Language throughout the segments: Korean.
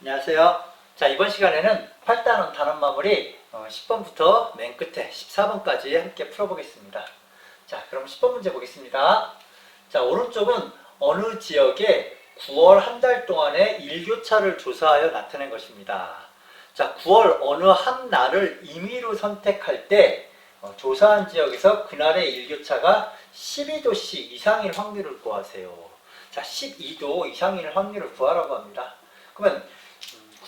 안녕하세요. 자, 이번 시간에는 8단원 단원 마무리 어, 10번부터 맨 끝에 14번까지 함께 풀어보겠습니다. 자, 그럼 10번 문제 보겠습니다. 자, 오른쪽은 어느 지역에 9월 한 달 동안의 일교차를 조사하여 나타낸 것입니다. 자, 9월 어느 한 날을 임의로 선택할 때 어, 조사한 지역에서 그날의 일교차가 12도씨 이상일 확률을 구하세요. 자, 12도 이상일 확률을 구하라고 합니다. 그러면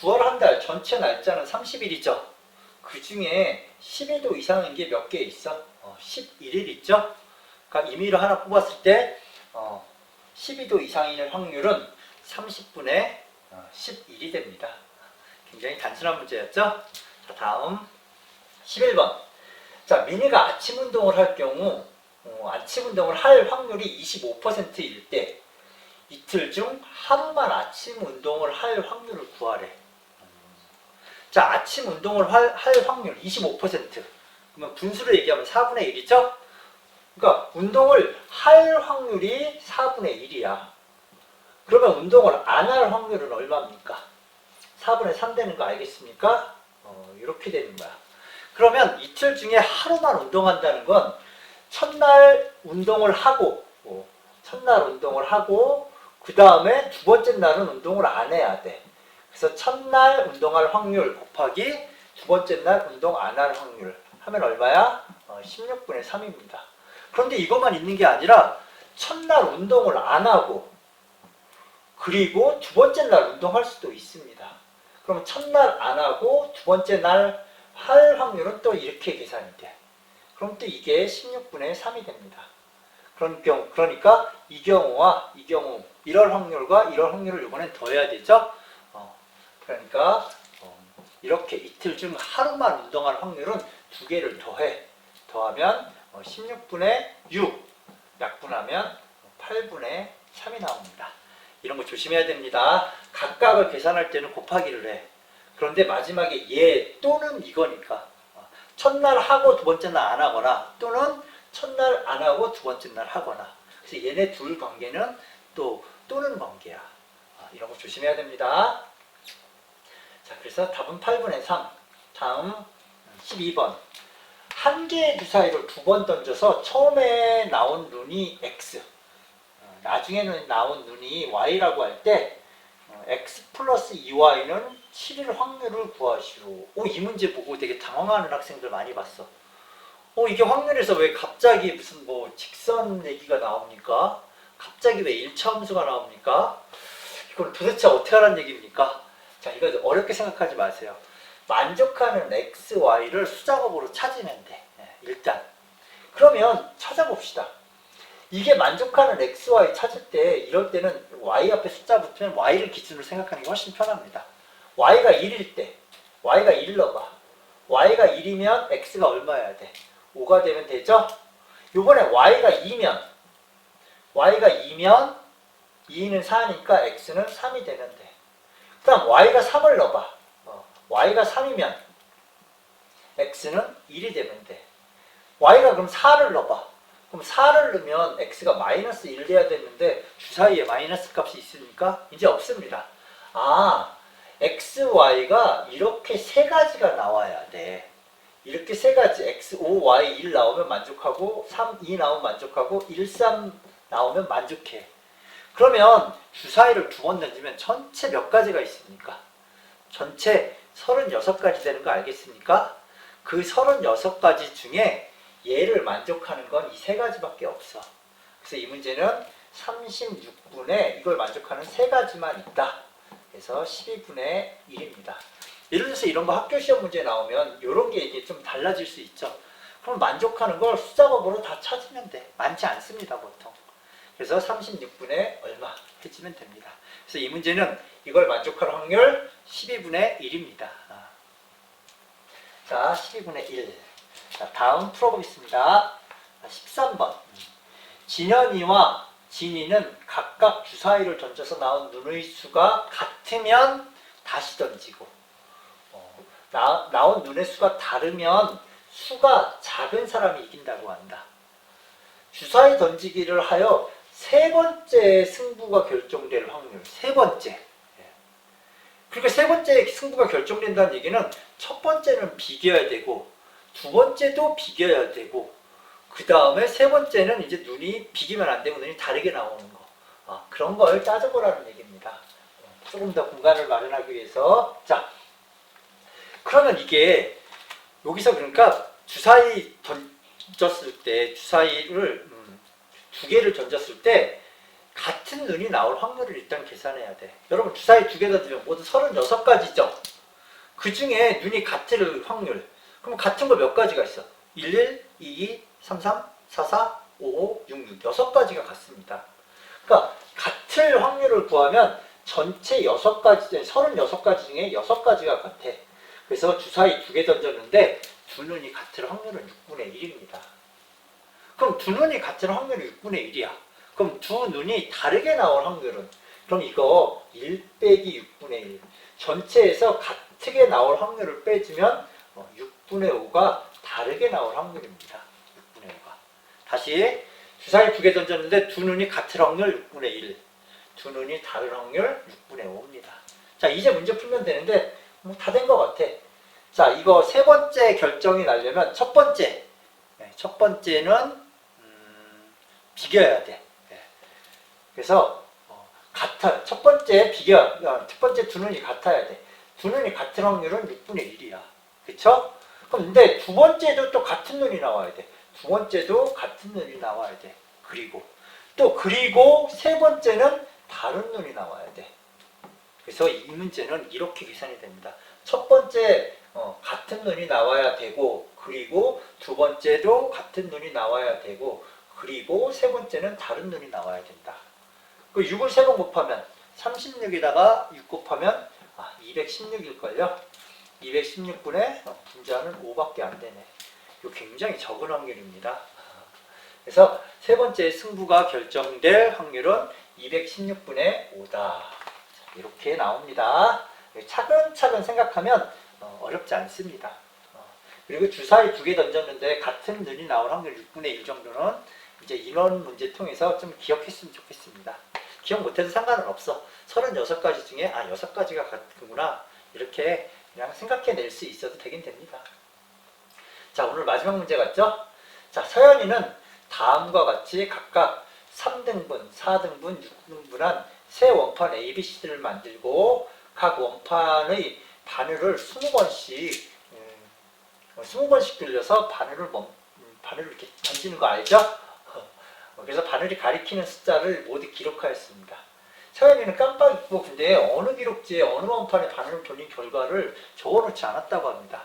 9월 한 달 전체 날짜는 30일이죠. 그 중에 12도 이상인 게 몇 개 있어? 어, 11일 있죠? 그러니까 임의로 하나 뽑았을 때 어, 12도 이상인 확률은 30분의 11이 됩니다. 굉장히 단순한 문제였죠? 자, 다음 11번. 자, 미니가 아침 운동을 할 경우 어, 아침 운동을 할 확률이 25%일 때 이틀 중 하루만 아침 운동을 할 확률을 구하래. 자, 아침 운동을 할, 할 확률 25%. 그러면 분수를 얘기하면 4분의 1이죠? 그러니까 운동을 할 확률이 4분의 1이야. 그러면 운동을 안 할 확률은 얼마입니까? 4분의 3 되는 거 알겠습니까? 어, 이렇게 되는 거야. 그러면 이틀 중에 하루만 운동한다는 건 첫날 운동을 하고, 뭐, 첫날 운동을 하고, 그 다음에 두 번째 날은 운동을 안 해야 돼. 그래서 첫날 운동할 확률 곱하기 두 번째 날 운동 안 할 확률 하면 얼마야? 어, 16분의 3입니다. 그런데 이것만 있는 게 아니라 첫날 운동을 안 하고 그리고 두 번째 날 운동할 수도 있습니다. 그러면 첫날 안 하고 두 번째 날 할 확률은 또 이렇게 계산이 돼. 그럼 또 이게 16분의 3이 됩니다. 그런 경우, 그러니까 이 경우와 이 경우 이럴 확률과 이럴 확률을 이번엔 더해야 되죠. 어, 그러니까 어, 이렇게 이틀 중 하루만 운동할 확률은 두 개를 더해. 더하면 어, 16분의 6, 약분하면 8분의 3이 나옵니다. 이런 거 조심해야 됩니다. 각각을 계산할 때는 곱하기를 해. 그런데 마지막에 얘 또는 이거니까 어, 첫날 하고 두 번째 날 안 하거나 또는 첫날 안 하고 두 번째 날 하거나 그래서 얘네 둘 관계는 또 또는 관계야. 아, 이런 거 조심해야 됩니다. 자, 그래서 답은 8분의 3. 다음 12번. 한 개의 주사위를 두 번 던져서 처음에 나온 눈이 X, 어, 나중에는 나온 눈이 Y라고 할때 어, X 플러스 2Y는 7일 확률을 구하시오. 오, 이 문제 보고 되게 당황하는 학생들 많이 봤어. 어, 이게 확률에서 왜 갑자기 무슨 뭐 직선 얘기가 나옵니까? 갑자기 왜 1차 함수가 나옵니까? 이걸 도대체 어떻게 하라는 얘기입니까? 자, 이거 어렵게 생각하지 마세요. 만족하는 x, y를 수작업으로 찾으면 돼. 예, 일단. 그러면 찾아봅시다. 이게 만족하는 x, y 찾을 때 이럴 때는 y 앞에 숫자 붙으면 y를 기준으로 생각하는 게 훨씬 편합니다. y가 1일 때 y가 1 넣어봐. y가 1이면 x가 얼마여야 돼? 5가 되면 되죠? 요번에 y가 2면 y가 2면 2는 4니까 x는 3이 되는데 그 다음 y가 3을 넣어봐. 어, y가 3이면 x는 1이 되면 돼. y가 그럼 4를 넣어봐. 그럼 4를 넣으면 x가 마이너스 1 돼야 되는데 주사위에 마이너스 값이 있으니까 이제 없습니다. 아 x, y가 이렇게 세 가지가 나와야 돼. 이렇게 세 가지 x, 5, y, 1 나오면 만족하고 3, 2 나오면 만족하고 1, 3 나오면 만족해. 그러면 주사위를 두 번 던지면 전체 몇 가지가 있습니까? 전체 36가지 되는 거 알겠습니까? 그 36가지 중에 얘를 만족하는 건 이 세 가지밖에 없어. 그래서 이 문제는 36분의 이걸 만족하는 세 가지만 있다. 그래서 12분의 1입니다. 예를 들어서 이런 거 학교 시험 문제 나오면 이런 게 이게 좀 달라질 수 있죠. 그럼 만족하는 걸 숫자법으로 다 찾으면 돼. 많지 않습니다, 보통. 그래서 36분의 얼마 해주면 됩니다. 그래서 이 문제는 이걸 만족할 확률 12분의 1입니다. 아. 자, 12분의 1. 자, 다음 풀어보겠습니다. 13번. 진현이와 진이는 각각 주사위를 던져서 나온 눈의 수가 같으면 다시 던지고 어, 나, 나온 눈의 수가 다르면 수가 작은 사람이 이긴다고 한다. 주사위 던지기를 하여 세 번째 승부가 결정될 확률, 세 번째. 예. 그러니까 세 번째 승부가 결정된다는 얘기는 첫 번째는 비겨야 되고 두 번째도 비겨야 되고 그 다음에 세 번째는 이제 눈이 비기면 안 되고 눈이 다르게 나오는 거 아, 그런 걸 따져보라는 얘기입니다. 조금 더 공간을 마련하기 위해서 자 그러면 이게 여기서 그러니까 주사위 던졌을 때 주사위를 음, 두 개를 던졌을 때 같은 눈이 나올 확률을 일단 계산해야 돼. 여러분 주사위 두개 던지면 모두 36가지죠. 그 중에 눈이 같을 확률. 그럼 같은 거 몇 가지가 있어? 11, 22, 33, 44, 55, 66. 여섯 가지가 같습니다. 그러니까 같을 확률을 구하면 전체 6가지, 36가지 중에 6가지가 같아. 그래서 주사위 두 개 던졌는데 두 눈이 같을 확률은 6분의 1입니다. 그럼 두 눈이 같을 확률이 6분의 1이야. 그럼 두 눈이 다르게 나올 확률은 그럼 이거 1 빼기 6분의 1 전체에서 같게 나올 확률을 빼주면 6분의 5가 다르게 나올 확률입니다. 6분의 5가 다시 주사위 두 개 던졌는데 두 눈이 같을 확률 6분의 1, 두 눈이 다른 확률 6분의 5입니다. 자 이제 문제 풀면 되는데 뭐 다 된 것 같아. 자 이거 세 번째 결정이 나려면 첫 번째 네, 첫 번째는 음, 비겨야 돼. 네. 그래서 어, 같아 첫 번째 비교 어, 첫 번째 두 눈이 같아야 돼. 두 눈이 같은 확률은 6분의 1이야. 그쵸? 근데 두 번째도 또 같은 눈이 나와야 돼. 두 번째도 같은 눈이 나와야 돼. 그리고 또 그리고 세 번째는 다른 눈이 나와야 돼. 그래서 이 문제는 이렇게 계산이 됩니다. 첫 번째 어, 같은 눈이 나와야 되고 그리고 두 번째도 같은 눈이 나와야 되고 그리고 세 번째는 다른 눈이 나와야 된다. 그 6을 세 번 곱하면 36에다가 6 곱하면 아, 216일걸요. 216분의 분자는 5밖에 안 되네. 이거 굉장히 적은 확률입니다. 그래서 세 번째 승부가 결정될 확률은 216분의 5다. 이렇게 나옵니다. 차근차근 생각하면 어, 어렵지 않습니다. 어, 그리고 주사위 두 개 던졌는데 같은 눈이 나올 확률 6분의 1 정도는 이제 이런 문제 통해서 좀 기억했으면 좋겠습니다. 기억 못해도 상관은 없어. 36가지 중에 아 6가지가 같구나 이렇게 그냥 생각해낼 수 있어도 되긴 됩니다. 자 오늘 마지막 문제 같죠? 자 서연이는 다음과 같이 각각 3등분, 4등분, 6등분한 세 원판 ABC들을 만들고 각 원판의 바늘을 20번씩 음, 20번씩 돌려서 바늘을 바늘을 이렇게 던지는 거 알죠? 어, 그래서 바늘이 가리키는 숫자를 모두 기록하였습니다. 서연이는 깜빡 잊고 근데 어느 기록지에 어느 원판에 바늘을 돌린 결과를 적어놓지 않았다고 합니다.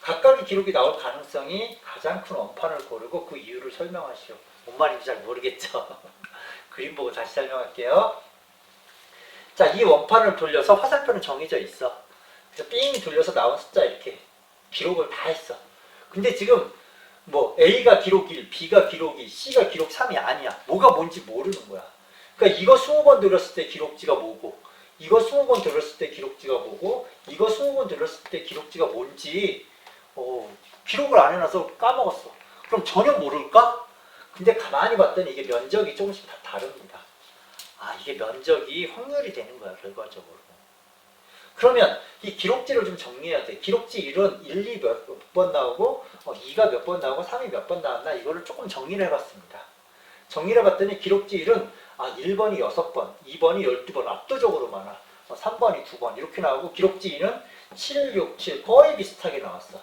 각각의 기록이 나올 가능성이 가장 큰 원판을 고르고 그 이유를 설명하시오. 뭔 말인지 잘 모르겠죠? 그림 보고 다시 설명할게요. 자, 이 원판을 돌려서 화살표는 정해져 있어. 그래서 삥 돌려서 나온 숫자 이렇게 기록을 다 했어. 근데 지금 뭐 A가 기록 1, B가 기록 2, C가 기록 3이 아니야. 뭐가 뭔지 모르는 거야. 그러니까 이거 20번 돌렸을 때 기록지가 뭐고, 이거 20번 돌렸을 때 기록지가 뭐고, 이거 20번 돌렸을 때 기록지가 뭔지 어, 기록을 안 해놔서 까먹었어. 그럼 전혀 모를까? 근데 가만히 봤더니 이게 면적이 조금씩 다 다릅니다. 아, 이게 면적이 확률이 되는 거야, 결과적으로. 그러면 이 기록지를 좀 정리해야 돼. 기록지 1은 1, 2몇 번 나오고, 어, 2가 몇 번 나오고, 3이 몇 번 나왔나? 이거를 조금 정리를 해봤습니다. 정리를 해봤더니 기록지 1은 아, 1번이 6번, 2번이 12번, 압도적으로 많아. 어, 3번이 2번, 이렇게 나오고, 기록지 2는 7, 6, 7, 거의 비슷하게 나왔어.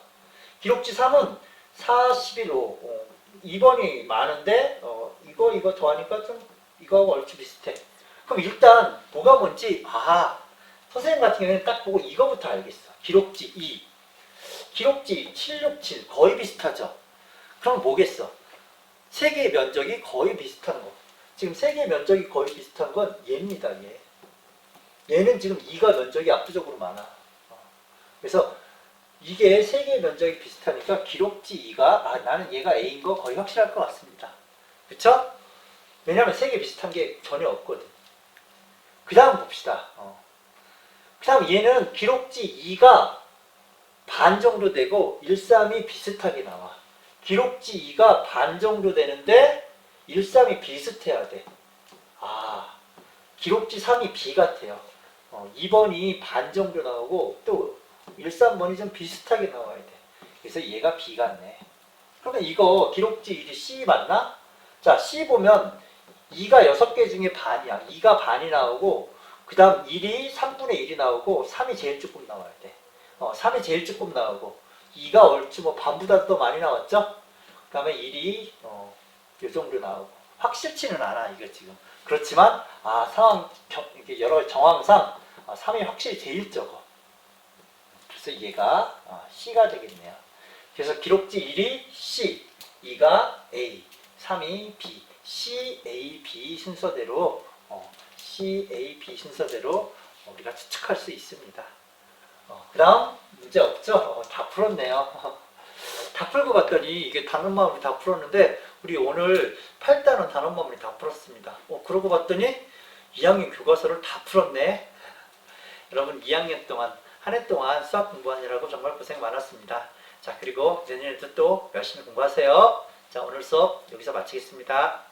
기록지 3은 4, 11, 5. 어, 2번이 많은데 어, 이거 이거 더하니까 좀 이거하고 얼추 비슷해. 그럼 일단 뭐가 뭔지 아 선생님 같은 경우에는 딱 보고 이거부터 알겠어. 기록지 2. 기록지 767 거의 비슷하죠. 그럼 뭐겠어? 세 개의 면적이 거의 비슷한 거. 지금 세 개의 면적이 거의 비슷한 건 얘입니다. 얘. 얘는 지금 2가 면적이 압도적으로 많아. 어. 그래서 이게 세 개의 면적이 비슷하니까 기록지 2가 아 나는 얘가 A인 거 거의 확실할 것 같습니다. 그쵸? 왜냐면 세 개 비슷한 게 전혀 없거든. 그 다음 봅시다. 어. 그 다음 얘는 기록지 2가 반 정도 되고 1, 3이 비슷하게 나와. 기록지 2가 반 정도 되는데 1, 3이 비슷해야 돼. 아, 기록지 3이 B 같아요. 어, 2번이 반 정도 나오고 또 1, 3번이 좀 비슷하게 나와야 돼. 그래서 얘가 B 같네. 그러면 이거 기록지 1이 C 맞나? 자, C 보면 2가 6개 중에 반이야. 2가 반이 나오고 그 다음 1이 3분의 1이 나오고 3이 제일 조금 나와야 돼. 어, 3이 제일 조금 나오고 2가 얼추 뭐 반보다 더 많이 나왔죠? 그 다음에 1이 어, 요 정도 나오고 확실치는 않아 이거 지금 그렇지만 아 상황 경- 이게 여러 정황상 아, 3이 확실히 제일 적어 그래서 얘가 아, C가 되겠네요 그래서 기록지 1이 C 2가 A 3이 B C, A, B 순서대로 어, C, A, B 순서대로 어, 우리가 추측할 수 있습니다 어, 그 다음 문제 없죠? 어, 다 풀었네요 다 풀고 갔더니 이게 단원 마무리 다 풀었는데 우리 오늘 8단원 단원 마무리 다 풀었습니다. 어, 그러고 봤더니 2학년 교과서를 다 풀었네. 여러분 2학년 동안 한 해 동안 수학 공부하느라고 정말 고생 많았습니다. 자 그리고 내년에도 또 열심히 공부하세요. 자 오늘 수업 여기서 마치겠습니다.